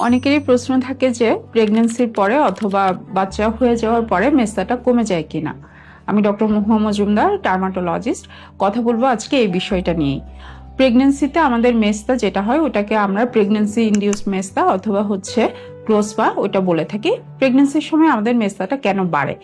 অনেকেরই প্রশ্ন থাকে যে প্রেগনেন্সির পরে অথবা বাচ্চা হয়ে যাওয়ার পরে মেস্তাটা কমে যায় কিনা। আমি ডক্টর মোহাম্মদ মজুমদার টার্মাটোলজিস্ট কথা বলব আজকে এই বিষয়টা নিয়েই। প্রেগনেন্সিতে আমাদের মেস্তা যেটা হয়, ওটাকে আমরা প্রেগনেন্সি ইন্ডিউস মেস্তা অথবা হচ্ছে ক্লোসপা ওটা বলে থাকি। প্রেগনেন্সির সময় আমাদের মেস্তাটা কেন বাড়ে?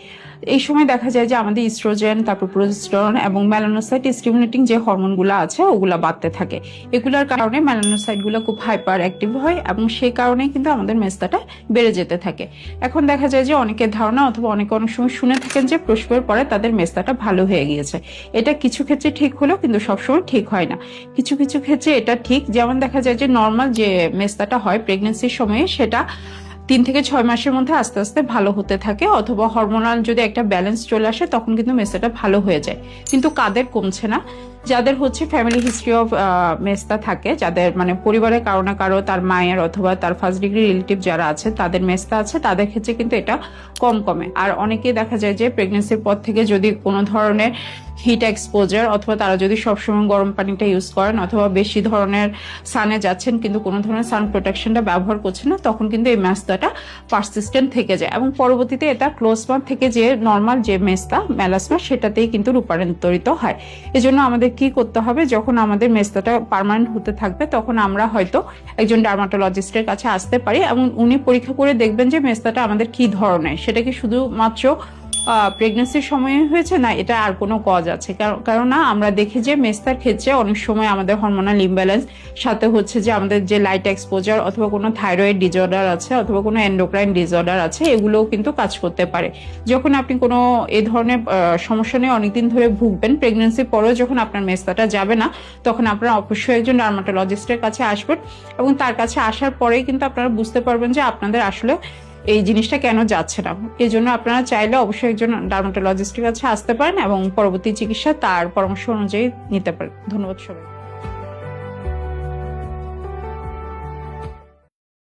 এই সময় দেখা যায় যে আমাদের ইস্ট্রোজেন তারপর প্রোজেস্টেরন এবং মেলানোসাইট স্টিমুলেটিং যে হরমোনগুলো আছে, ওগুলো বাড়তে থাকে। এগুলোর কারণে মেলানোসাইটগুলো খুব হাইপার অ্যাক্টিভ হয় এবং সেই কারণে কিন্তু আমাদের মেস্তাটা বেড়ে যেতে থাকে। এখন দেখা যায় যে অনেকের ধারণা অথবা অনেকে অনেক সময় শুনে থাকেন যে প্রসবের পরে তাদের মেস্তাটা ভালো হয়ে গিয়েছে। এটা কিছু ক্ষেত্রে ঠিক হলেও কিন্তু সবসময় ঠিক হয় না। কিছু কিছু ক্ষেত্রে এটা ঠিক। যেমন দেখা যায় যে নর্মাল যে মেস্তাটা হয় প্রেগনেন্সির সময়ে, সেটা তিন থেকে ছয় মাসের মধ্যে আস্তে আস্তে ভালো হতে থাকে, অথবা হরমোনাল যদি একটা ব্যালেন্স চলে আসে, তখন কিন্তু মেস্তাটা ভালো হয়ে যায়। কিন্তু কাদের কমছে না। যাদের হচ্ছে ফ্যামিলি হিস্ট্রি অফ মেস্তা থাকে, যাদের মানে পরিবারের কারও না কারও, তার মায়ের অথবা তার ফার্স্ট ডিগ্রি রিলেটিভ যারা আছে, তাদের মেস্তা আছে, তাদের ক্ষেত্রে কিন্তু এটা কম কমে। আর অনেকেই দেখা যায় যে প্রেগনেন্সির পর থেকে যদি কোনো ধরনের হিট এক্সপোজার অথবা তারা যদি সবসময় গরম পানিটা ইউজ করেন, অথবা বেশি ধরনের সানে যাচ্ছেন, কিন্তু কোনো ধরনের সান প্রোটেকশনটা ব্যবহার করছেন না, তখন কিন্তু এই মেস্তাটা পারসিস্টেন্ট থেকে যায়। এবং পরবর্তীতে এটা ক্লোজমা থেকে যে নর্মাল যে মেস্তা মেলাসমা সেটাতেই কিন্তু রূপান্তরিত হয়। এজন্য আমাদের কি করতে হবে, যখন আমাদের মেস্তাটা পারমানেন্ট হতে থাকবে, তখন আমরা হয়তো একজন ডার্মাটোলজিস্টের কাছে আসতে পারি, এবং উনি পরীক্ষা করে দেখবেন যে মেস্তাটা আমাদের কি ধরনের। সেটা কি শুধুমাত্র প্রেগনেন্সির সময়ে হয়েছে না, এটা আর কোনো কজ আছে। কারণ- কেননা আমরা দেখি যে মেস্তার ক্ষেত্রে অনেক সময় আমাদের হরমোনাল ইমব্যালেন্স সাথে হচ্ছে যে আমাদের যে লাইট এক্সপোজার অথবা কোনো থাইরয়েড ডিজঅর্ডার আছে, অথবা কোনো এন্ডোক্রাইন ডিজঅর্ডার আছে, এগুলোও কিন্তু কাজ করতে পারে। যখন আপনি কোনো এ ধরনের সমস্যা নিয়ে অনেকদিন ধরে ভুগবেন প্রেগনেন্সির পরেও যখন আপনার মেস্তাটা যাবে না, তখন আপনারা অবশ্যই একজন ডার্মাটোলজিস্টের কাছে আসবেন এবং তার কাছে আসার পরেই কিন্তু আপনারা বুঝতে পারবেন যে আপনাদের আসলে এই জিনিসটা কেন যাচ্ছে না? এজন্য জন্য আপনারা চাইলে অবশ্যই একজন ডার্মাটোলজিস্টের কাছে আসতে পারেন এবং পরবর্তী চিকিৎসা তার পরামর্শ অনুযায়ী নিতে পারেন। ধন্যবাদ সবাই